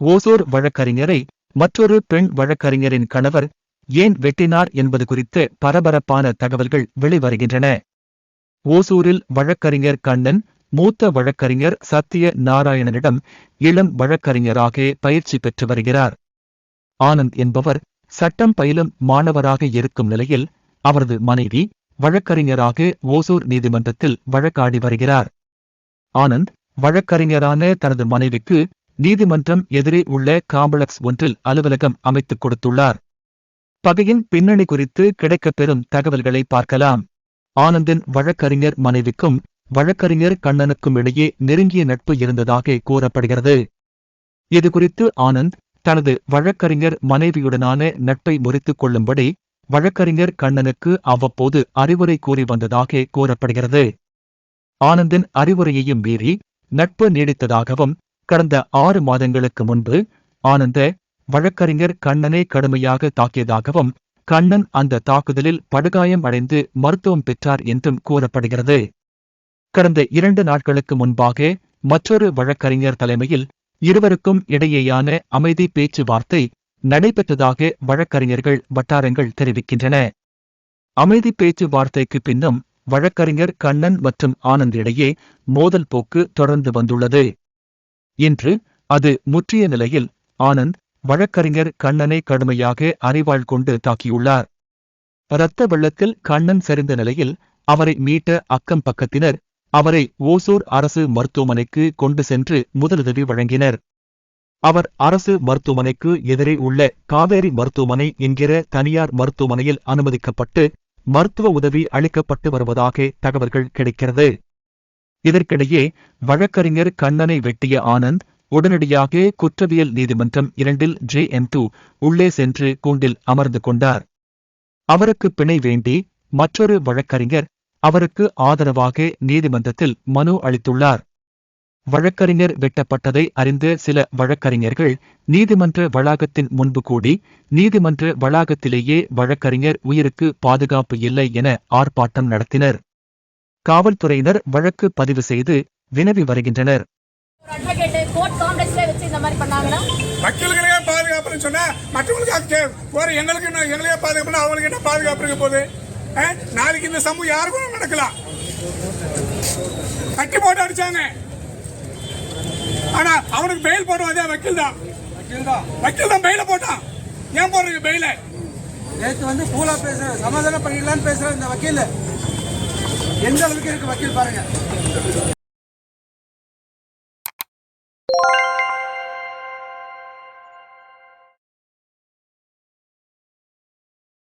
ஓசூர் வழக்கறிஞரை மற்றொரு பெண் வழக்கறிஞரின் கணவர் ஏன் வெட்டினார் என்பது குறித்து பரபரப்பான தகவல்கள் வெளிவருகின்றன. ஓசூரில் வழக்கறிஞர் கண்ணன் மூத்த வழக்கறிஞர் சத்திய நாராயணனிடம் இளம் வழக்கறிஞராக பயிற்சி பெற்று வருகிறார். ஆனந்த் என்பவர் சட்டம் பயிலும் மாணவராக இருக்கும் நிலையில் அவரது மனைவி வழக்கறிஞராக ஓசூர் நீதிமன்றத்தில் வழக்காடி வருகிறார். ஆனந்த் வழக்கறிஞரான தனது மனைவிக்கு நீதிமன்றம் எதிரே உள்ள காம்ப்ளெக்ஸ் ஒன்றில் அலுவலகம் அமைத்துக் கொடுத்துள்ளார். பகையின் பின்னணி குறித்து கிடைக்கப்பெறும் தகவல்களை பார்க்கலாம். ஆனந்தின் வழக்கறிஞர் மனைவிக்கும் வழக்கறிஞர் கண்ணனுக்கும் இடையே நெருங்கிய நட்பு இருந்ததாக கூறப்படுகிறது. இது குறித்து ஆனந்த் தனது வழக்கறிஞர் மனைவியுடனான நட்பை முறித்துக் கொள்ளும்படி வழக்கறிஞர் கண்ணனுக்கு அவ்வப்போது அறிவுரை கூறி வந்ததாக கூறப்படுகிறது. ஆனந்தின் அறிவுரையையும் மீறி நட்பு நீடித்ததாகவும் கடந்த ஆறு மாதங்களுக்கு முன்பு ஆனந்த வழக்கறிஞர் கண்ணனை கடுமையாக தாக்கியதாகவும் கண்ணன் அந்த தாக்குதலில் படுகாயம் அடைந்து மருத்துவம் பெற்றார் என்றும் கூறப்படுகிறது. கடந்த இரண்டு நாட்களுக்கு முன்பாக மற்றொரு வழக்கறிஞர் தலைமையில் இருவருக்கும் இடையேயான அமைதி பேச்சுவார்த்தை நடைபெற்றதாக வழக்கறிஞர்கள் வட்டாரங்கள் தெரிவிக்கின்றன. அமைதி பேச்சுவார்த்தைக்கு பின்னும் வழக்கறிஞர் கண்ணன் மற்றும் ஆனந்த் இடையே மோதல் போக்கு தொடர்ந்து வந்துள்ளது. இன்று அது முற்றிய நிலையில் ஆனந்த் வழக்கறிஞர் கண்ணனை கடுமையாக அறிவாள் கொண்டு தாக்கியுள்ளார். இரத்த வெள்ளத்தில் கண்ணன் சரிந்த நிலையில் அவரை மீட்ட அக்கம் பக்கத்தினர் அவரை ஓசூர் அரசு மருத்துவமனைக்கு கொண்டு சென்று முதலுதவி வழங்கினர். அவர் அரசு மருத்துவமனைக்கு எதிரே உள்ள காவேரி மருத்துவமனை என்கிற தனியார் மருத்துவமனையில் அனுமதிக்கப்பட்டு மருத்துவ உதவி அளிக்கப்பட்டு வருவதாக தகவல்கள் கிடைக்கிறது. இதற்கிடையே வழக்கறிஞர் கண்ணனை வெட்டிய ஆனந்த் உடனடியாக குற்றவியல் நீதிமன்றம் இரண்டில் ஜே எம் டூ உள்ளே சென்று கூண்டில் அமர்ந்து கொண்டார். அவருக்கு பிணை வேண்டி மற்றொரு வழக்கறிஞர் அவருக்கு ஆதரவாக நீதிமன்றத்தில் மனு அளித்துள்ளார். வழக்கறிஞர் வெட்டப்பட்டதை அறிந்த சில வழக்கறிஞர்கள் நீதிமன்ற வளாகத்தின் முன்பு கூடி நீதிமன்ற வளாகத்திலேயே வழக்கறிஞர் உயிருக்கு பாதுகாப்பு இல்லை என ஆர்ப்பாட்டம் நடத்தினர். காவல்துறையினர் வழக்கு பதிவு செய்து வினவி வருகின்றனர். ஒரு அட்வொகேட் கோர்ட் காம்ப்ளெக்ஸ்ல வச்சு இந்த மாதிரி பண்ணாங்கன்னா? மக்களுக்கே பாதுகாப்புன்னு சொன்னா மற்றவங்களுக்கு அது எங்களுக்கு என்ன எங்களே பாதுகாப்புனா அவங்களுக்கு என்ன பாதுகாப்பு இருக்க போகுது? நாளைக்கு இந்த சமூகம் யாருக்கும் நடக்கலாம் கட்டி போட்டு அடிச்சாங்க. ஆனா அவனுக்கு பெயில் போடுவாதே வக்கீல் தான். வக்கீல் தான் பெயில போட்டான். ஏன் போடுறீங்க பெயில நேற்று வந்து கூலா பேசுற சமாதானம் பண்ணிடலான்னு பேசுற இந்த வக்கீல். எந்த அளவுக்கு இருக்கு வக்கீல் பாருங்க.